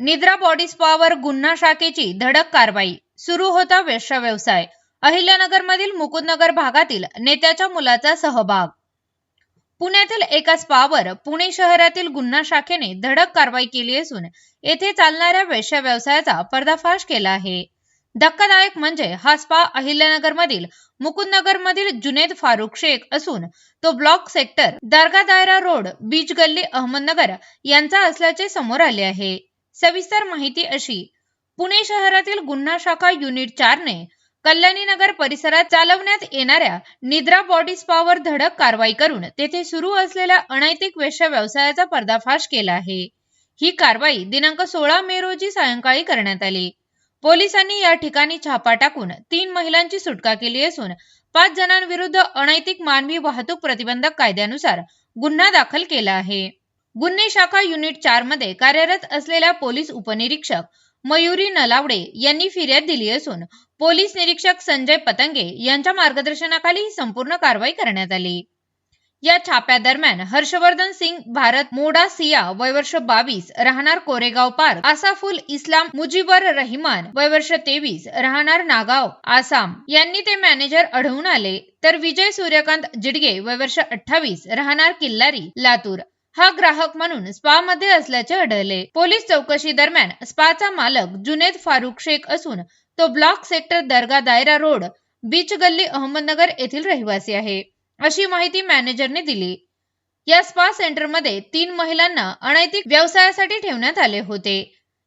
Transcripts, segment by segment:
निद्रा बॉडी स्पावर गुन्हा शाखेची धडक कारवाई. सुरू होता वेश्या व्यवसाय. अहिल्यानगरमधील मुकुंदनगर भागातील नेत्याच्या मुलाचा सहभाग. पुण्यातील एका स्पावर पुणे शहरातील गुन्हा शाखेने धडक कारवाई केली असून येथे चालणाऱ्या वेश्या व्यवसायाचा पर्दाफाश केला आहे. धक्कादायक म्हणजे हा स्पा अहिल्यानगरमधील मुकुंदनगरमधील जुनेद फारुख शेख असून तो ब्लॉक सेक्टर दर्गा दायरा रोड बीच गल्ली अहमदनगर यांचा असल्याचे समोर आले आहे. सविस्तर माहिती अशी पुणे शहरातील गुन्हा शाखा युनिट चारने कल्याणीनगर परिसरात चालवण्यात येणाऱ्या निद्रा बॉडी स्पावर धडक कारवाई करून तेथे सुरू असलेल्या अनैतिक वेश्या व्यवसायाचा पर्दाफाश केला आहे. ही कारवाई दिनांक सोळा मे रोजी सायंकाळी करण्यात आली. पोलिसांनी या ठिकाणी छापा टाकून तीन महिलांची सुटका केली असून पाच जणांविरुद्ध अनैतिक मानवी वाहतूक प्रतिबंधक कायद्यानुसार गुन्हा दाखल केला आहे. गुन्हे शाखा युनिट चारमध्ये कार्यरत असलेल्या पोलीस उपनिरीक्षक मयुरी नलावडे यांनी फिर्याद दिली असून पोलीस निरीक्षक संजय पतंगे यांच्या मार्गदर्शनाखाली ही संपूर्ण कारवाई करण्यात आली. या छाप्यादरम्यान हर्षवर्धन सिंग भारत मोडा सिया वयवर्ष बावीस राहणार कोरेगाव पार्क आसाफुल इस्लाम मुजीबर रहिमान वयवर्ष तेवीस राहणार नागाव आसाम यांनी ते मॅनेजर आढळून आले. तर विजय सूर्यकांत जिडगे वयवर्ष अठ्ठावीस राहणार किल्लारी लातूर. हा ग्राहक म्हणून स्पा मध्ये असल्याचे आढळले. पोलीस चौकशी दरम्यान स्पाचा मालक जुनेद फारुख शेख असून तो ब्लॉक सेक्टर दर्गा दायरा रोड बीच गल्ली अहमदनगर येथील रहिवासी आहे अशी माहिती मॅनेजरने दिली. या स्पा सेंटरमध्ये तीन महिलांना अनैतिक व्यवसायासाठी ठेवण्यात आले होते.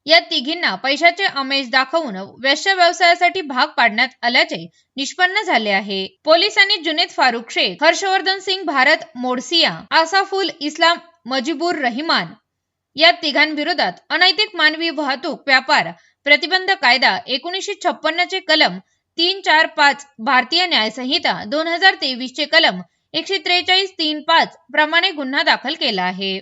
या तिघींना पैशाचे आमेज दाखवून वैश्य व्यवसायासाठी भाग पाडण्यात आल्याचे निष्पन्न झाले आहे. पोलिसांनी जुनेद फारुख शेख हर्षवर्धन सिंग भारत मोडसिया आसाफुल इस्लाम मजिबूर रहिमान. या तिघांविरोधात अनैतिक मानवी वाहतूक व्यापार प्रतिबंध कायदा एकोणीसशे छप्पन्न चे कलम तीन चार पाच भारतीय न्यायसंहिता दोन हजार तेवीस चे कलम एकशे त्रेचाळीस तीन पाच प्रमाणे गुन्हा दाखल केला आहे.